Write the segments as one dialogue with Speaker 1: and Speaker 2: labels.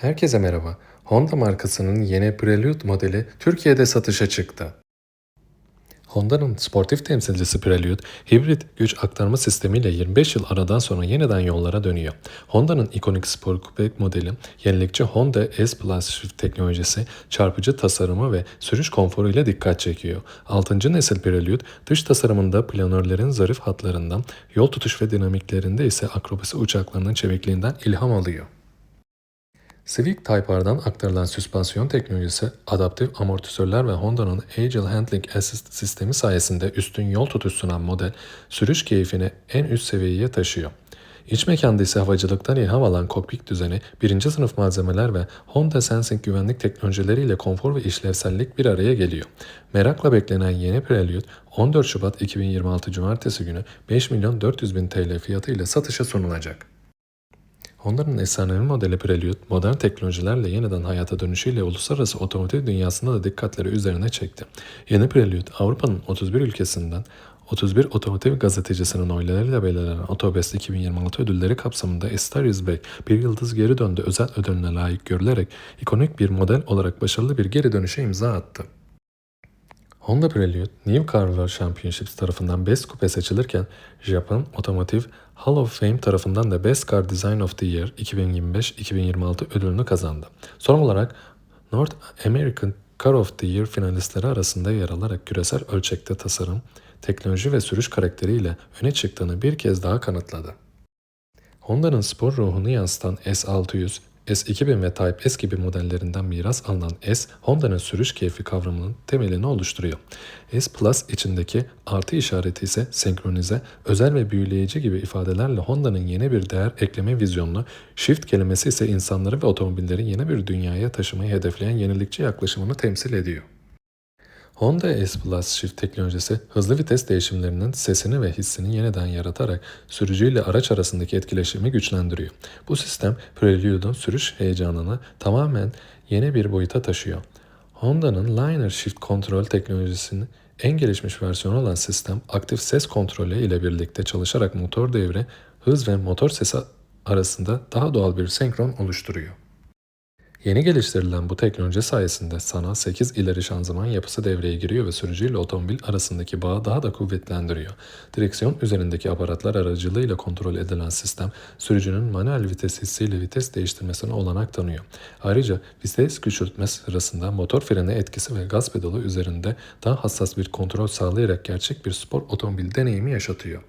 Speaker 1: Herkese merhaba. Honda markasının yeni Prelude modeli Türkiye'de satışa çıktı. Honda'nın sportif temsilcisi Prelude, hibrit güç aktarma sistemiyle 25 yıl aradan sonra yeniden yollara dönüyor. Honda'nın ikonik spor coupe modeli, yenilikçi Honda S Plus Shift teknolojisi, çarpıcı tasarımı ve sürüş konforu ile dikkat çekiyor. 6. nesil Prelude, dış tasarımında planörlerin zarif hatlarından, yol tutuş ve dinamiklerinde ise akrobasi uçaklarının çevikliğinden ilham alıyor. Civic Type R'dan aktarılan süspansiyon teknolojisi, adaptif amortisörler ve Honda'nın Agile Handling Assist sistemi sayesinde üstün yol tutuş sunan model, sürüş keyfini en üst seviyeye taşıyor. İç mekanda ise havacılıktan ilham alan kokpit düzeni, birinci sınıf malzemeler ve Honda Sensing güvenlik teknolojileriyle konfor ve işlevsellik bir araya geliyor. Merakla beklenen yeni Prelude 14 Şubat 2026 Cumartesi günü 5 milyon 400 bin TL fiyatıyla satışa sunulacak. Honda'nın efsanevi modeli Prelude, modern teknolojilerle yeniden hayata dönüşüyle uluslararası otomotiv dünyasında da dikkatleri üzerine çekti. Yeni Prelude, Avrupa'nın 31 ülkesinden 31 otomotiv gazetecisinin oylarıyla belirlenen Otobest 2026 ödülleri kapsamında A Star is Back, bir yıldız geri döndü özel ödülüne layık görülerek ikonik bir model olarak başarılı bir geri dönüşe imza attı. Honda Prelude, New Car Championships tarafından Best Coupe seçilirken, Japon Otomotiv Hall of Fame tarafından da Best Car Design of the Year 2025-2026 ödülünü kazandı. Son olarak North American Car of the Year finalistleri arasında yer alarak küresel ölçekte tasarım, teknoloji ve sürüş karakteriyle öne çıktığını bir kez daha kanıtladı. Honda'nın spor ruhunu yansıtan S600, S2000 ve Type S gibi modellerinden miras alınan S, Honda'nın sürüş keyfi kavramının temelini oluşturuyor. S Plus içindeki artı işareti ise senkronize, özel ve büyüleyici gibi ifadelerle Honda'nın yeni bir değer ekleme vizyonunu, Shift kelimesi ise insanları ve otomobilleri yeni bir dünyaya taşımayı hedefleyen yenilikçi yaklaşımını temsil ediyor. Honda S Plus Shift teknolojisi hızlı vites değişimlerinin sesini ve hissini yeniden yaratarak sürücüyle araç arasındaki etkileşimi güçlendiriyor. Bu sistem Prelude'un sürüş heyecanını tamamen yeni bir boyuta taşıyor. Honda'nın Liner Shift Control teknolojisinin en gelişmiş versiyonu olan sistem aktif ses kontrolü ile birlikte çalışarak motor devri, hız ve motor sesi arasında daha doğal bir senkron oluşturuyor. Yeni geliştirilen bu teknoloji sayesinde sana 8 ileri şanzıman yapısı devreye giriyor ve sürücüyle otomobil arasındaki bağı daha da kuvvetlendiriyor. Direksiyon üzerindeki aparatlar aracılığıyla kontrol edilen sistem, sürücünün manuel vites hissiyle vites değiştirmesine olanak tanıyor. Ayrıca vites küçültme sırasında motor freni etkisi ve gaz pedalı üzerinde daha hassas bir kontrol sağlayarak gerçek bir spor otomobil deneyimi yaşatıyor.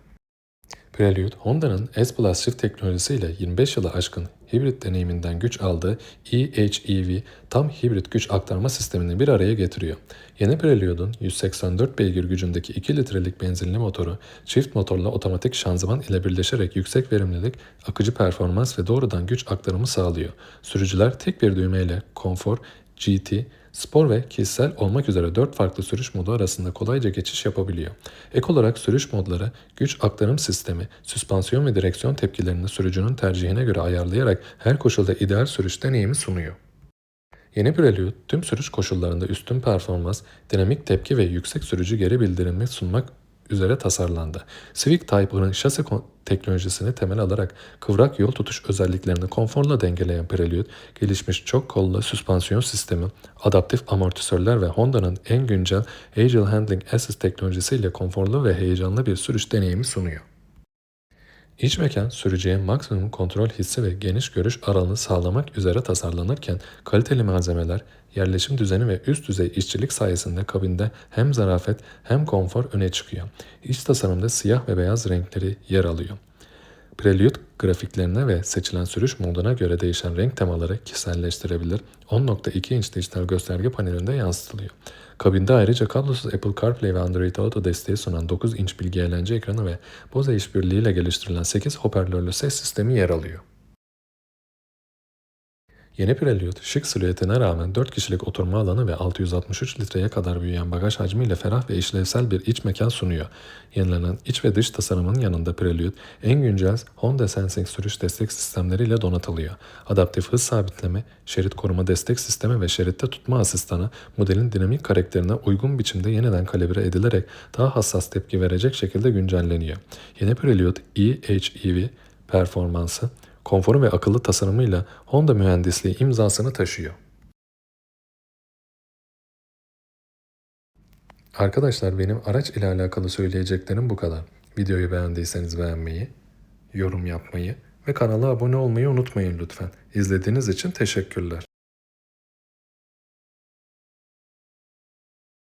Speaker 1: Prelude, Honda'nın S Plus Shift teknolojisiyle 25 yılı aşkın hibrit deneyiminden güç aldığı eHEV tam hibrit güç aktarma sistemini bir araya getiriyor. Yeni Prelude'un 184 beygir gücündeki 2 litrelik benzinli motoru çift motorla otomatik şanzıman ile birleşerek yüksek verimlilik, akıcı performans ve doğrudan güç aktarımı sağlıyor. Sürücüler tek bir düğmeyle konfor, GT, spor ve kişisel olmak üzere 4 farklı sürüş modu arasında kolayca geçiş yapabiliyor. Ek olarak sürüş modları, güç aktarım sistemi, süspansiyon ve direksiyon tepkilerini sürücünün tercihine göre ayarlayarak her koşulda ideal sürüş deneyimi sunuyor. Yeni Prelude tüm sürüş koşullarında üstün performans, dinamik tepki ve yüksek sürücü geri bildirimi sunmak üzere tasarlandı. Civic Type-R'ın şasi teknolojisini temel alarak kıvrak yol tutuş özelliklerini konforla dengeleyen Prelude, gelişmiş çok kollu süspansiyon sistemi, adaptif amortisörler ve Honda'nın en güncel Agile Handling Assist teknolojisiyle konforlu ve heyecanlı bir sürüş deneyimi sunuyor. İç mekan sürücüye maksimum kontrol hissi ve geniş görüş aralığını sağlamak üzere tasarlanırken kaliteli malzemeler, yerleşim düzeni ve üst düzey işçilik sayesinde kabinde hem zarafet hem konfor öne çıkıyor. İç tasarımda siyah ve beyaz renkleri yer alıyor. Prelude grafiklerine ve seçilen sürüş moduna göre değişen renk temaları kişiselleştirebilir. 10.2 inç dijital gösterge panelinde yansıtılıyor. Kabinde ayrıca kablosuz Apple CarPlay ve Android Auto desteği sunan 9 inç bilgi eğlence ekranı ve Bose işbirliğiyle geliştirilen 8 hoparlörlü ses sistemi yer alıyor. Yeni Prelude, şık silüetine rağmen 4 kişilik oturma alanı ve 663 litreye kadar büyüyen bagaj hacmiyle ferah ve işlevsel bir iç mekan sunuyor. Yenilenen iç ve dış tasarımın yanında Prelude, en güncel Honda Sensing sürüş destek sistemleriyle donatılıyor. Adaptif hız sabitleme, şerit koruma destek sistemi ve şeritte tutma asistanı modelin dinamik karakterine uygun biçimde yeniden kalibre edilerek daha hassas tepki verecek şekilde güncelleniyor. Yeni Prelude e-HEV performansı, konforu ve akıllı tasarımıyla Honda mühendisliği imzasını taşıyor. Arkadaşlar benim araç ile alakalı söyleyeceklerim bu kadar. Videoyu beğendiyseniz beğenmeyi, yorum yapmayı ve kanala abone olmayı unutmayın lütfen. İzlediğiniz için teşekkürler.